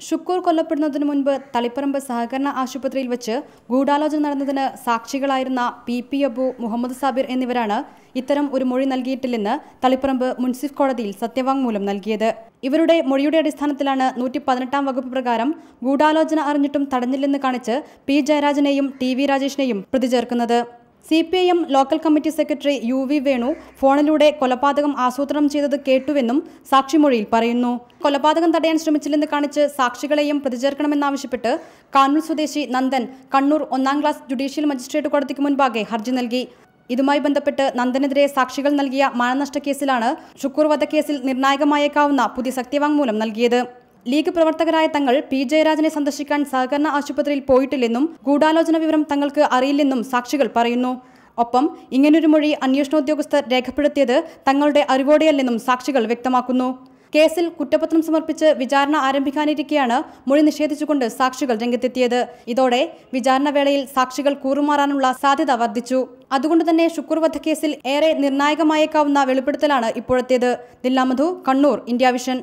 ഷുക്കൂർ കൊല്ലപ്പെടുന്നതിന് മുൻപ് തളിപ്പറമ്പ് സഹകരണ ആശുപത്രിയിൽ വെച്ച് ഗൂഢാലോചന നടന്നതിന് സാക്ഷികളായിരുന്ന പി പി അബു മുഹമ്മദ് സാബിർ എന്നിവരാണ് ഇത്തരം ഒരു മൊഴി നൽകിയിട്ടില്ലെന്ന് തളിപ്പറമ്പ് മുൻസിഫ് കോടതിയിൽ സത്യവാങ്മൂലം നൽകിയത്. ഇവരുടെ മൊഴിയുടെ അടിസ്ഥാനത്തിലാണ് നൂറ്റി പതിനെട്ടാം വകുപ്പ് പ്രകാരം ഗൂഢാലോചന അറിഞ്ഞിട്ടും തടഞ്ഞില്ലെന്ന് കാണിച്ച് പി ജയരാജനെയും ടി വി രാജേഷിനെയും പ്രതി ചേർക്കുന്നത്. C P I M local committee secretary U V Venu ഫോണിലൂടെ കൊലപാതകം ആസൂത്രണം ചെയ്തത് കേട്ടുവെന്നും സാക്ഷിമൊഴിയിൽ പറയുന്നു. കൊലപാതകം തടയാൻ ശ്രമിച്ചില്ലെന്ന് കാണിച്ച് സാക്ഷികളെയും പ്രതിചേർക്കണമെന്നാവശ്യപ്പെട്ട് കാനൂർ സ്വദേശി നന്ദൻ കണ്ണൂർ ഒന്നാം ക്ലാസ് ജുഡീഷ്യൽ മജിസ്ട്രേറ്റ് കോടതിക്ക് മുൻപാകെ ഹർജി നൽകി. ഇതുമായി ബന്ധപ്പെട്ട് നന്ദനെതിരെ സാക്ഷികൾ നൽകിയ മാനനഷ്ട കേസിലാണ് ഷുക്കൂർ വധക്കേസിൽ നിർണായകമായേക്കാവുന്ന പുതിയ സത്യവാങ്മൂലം നൽകിയത്. ലീഗ് പ്രവർത്തകരായ തങ്ങൾ പി ജയരാജനെ സന്ദർശിക്കാൻ സഹകരണ ആശുപത്രിയിൽ പോയിട്ടില്ലെന്നും ഗൂഢാലോചന വിവരം തങ്ങൾക്ക് അറിയില്ലെന്നും സാക്ഷികൾ പറയുന്നു. ഒപ്പം ഇങ്ങനൊരു മൊഴി അന്വേഷണോദ്യോഗസ്ഥർ രേഖപ്പെടുത്തിയത് തങ്ങളുടെ അറിവോടെയല്ലെന്നും സാക്ഷികൾ വ്യക്തമാക്കുന്നു. കേസിൽ കുറ്റപത്രം സമർപ്പിച്ച് വിചാരണ ആരംഭിക്കാനിരിക്കെയാണ് മൊഴി നിഷേധിച്ചുകൊണ്ട് സാക്ഷികൾ രംഗത്തെത്തിയത്. ഇതോടെ വിചാരണ വേളയിൽ സാക്ഷികൾ കൂറുമാറാനുള്ള സാധ്യത വർദ്ധിച്ചു. അതുകൊണ്ടുതന്നെ തന്നെ കേസിൽ ഏറെ നിർണായകമായേക്കാവുന്ന വെളിപ്പെടുത്തലാണ് ഇപ്പോഴത്തേത്. ദില്ലാമധു കണ്ണൂർ ഇന്ത്യ വിഷൻ.